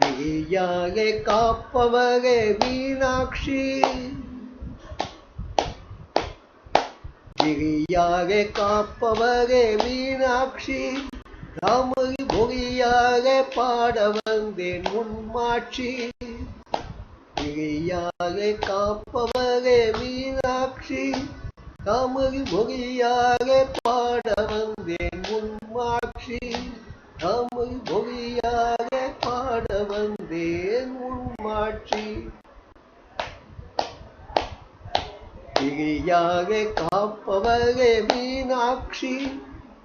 விழியாக காப்பவரே மீனாட்சி விழியாக காப்பவரே மீனாட்சி தமிழ் மொழியாக பாட வந்தேன் உன்மாட்சி விழியாக காப்பவரே மீனாட்சி. தமிழ் மொழியாக பாட வந்தேன் உன்மாட்சி தமிழ் மொழியாக பாட வந்தேன் உன்மாட்சி மிகையாக காப்பவரே மீனாட்சி.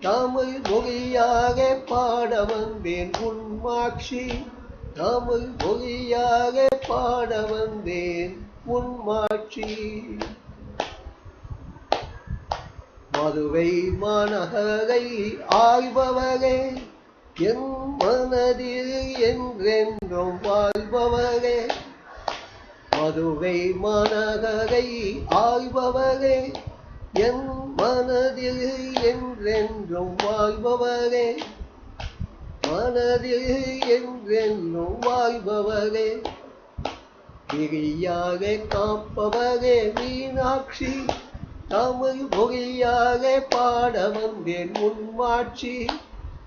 தமிழ் மொழியாக பாட வந்தேன் உன்மாட்சி தமிழ் மொழியாக பாட வந்தேன் உன்மாட்சி மதுவை மாநகரை ஆய்பவரே என் மனதில் என்றென்றும் வாழ்பவரே. மதுவை மாநகரை ஆய்பவரே என் மனதில் என்றென்றும் வாழ்பவரே. மனதில் என்றென்றும் வாழ்பவரே. பிரியாக காப்பவரே மீனாட்சி. தமிழ் மொழியாக பாட வந்தேன் உன்மாட்சி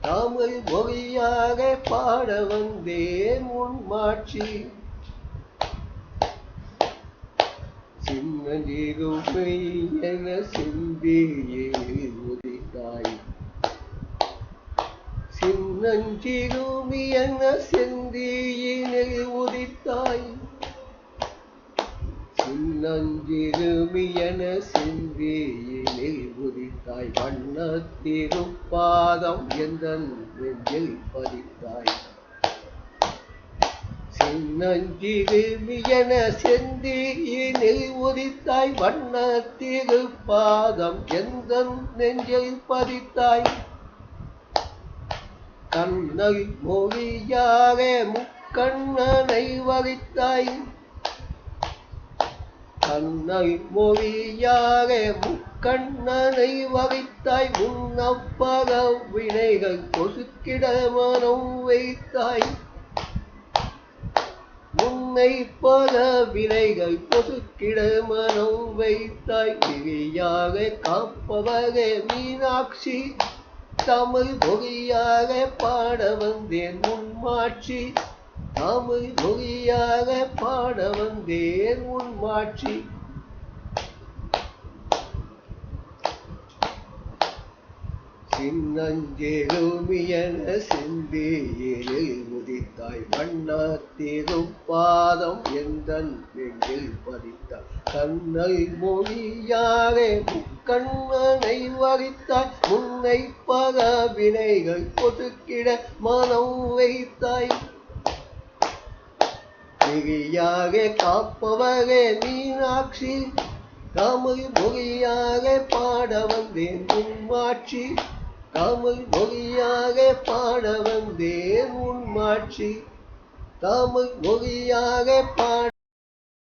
தமிழ் மொழியாக பாட வந்தேன் உன்மாட்சி சின்னஞ்சிறுமை என சிந்தியே உதித்தாய். சின்னஞ்சிறுமி என சிந்தியினை உதித்தாய். சின்னஞ்சிருமி என சிந்தியினை உதித்தாய். வண்ணத்திருப்பாதம் எந்த நெஞ்சில் பதித்தாய். சின்னஞ்சிறுமியன செந்தியினில் உரித்தாய் வண்ண திருப்பாதம் எந்த நெஞ்சில் பதித்தாய். கண்ணை மொழியாக முக்கண்ணனை வகித்தாய். கண்ணை மொழியாக முக்கண்ணனை வகித்தாய். முன்னப்பக வினைகள் கொசுக்கிட மனம் வைத்தாய். உன்னை பல விலைகள் பொசுக்கிட மனம் வைத்தாய். கிரியாக காப்பவரே மீனாட்சி தமிழ் மொழியாக பாட வந்தேன் உன்மாட்சி தமிழ் மொழியாக பாட வந்தேன் உன்மாட்சி சின்னஞ்செருமியன சிந்தியில் உதித்தாய் வண்ணத்திரும் பாதம் எந்தன் நெஞ்சில் பதித்தாய். கண்ணை மொழியாரே முக்கண்ணனை வரித்தாய். முன்னை பல வினைகள் கொதுக்கிட மனம் வைத்தாய். திரியாக காப்பவரே மீனாட்சி. தமிழ் மொழியாக பாட வந்தேன் உன்மாட்சி தமிழ் மொழியாக பாட வந்தேன் உன்மாட்சி தமிழ் மொழியாக பாட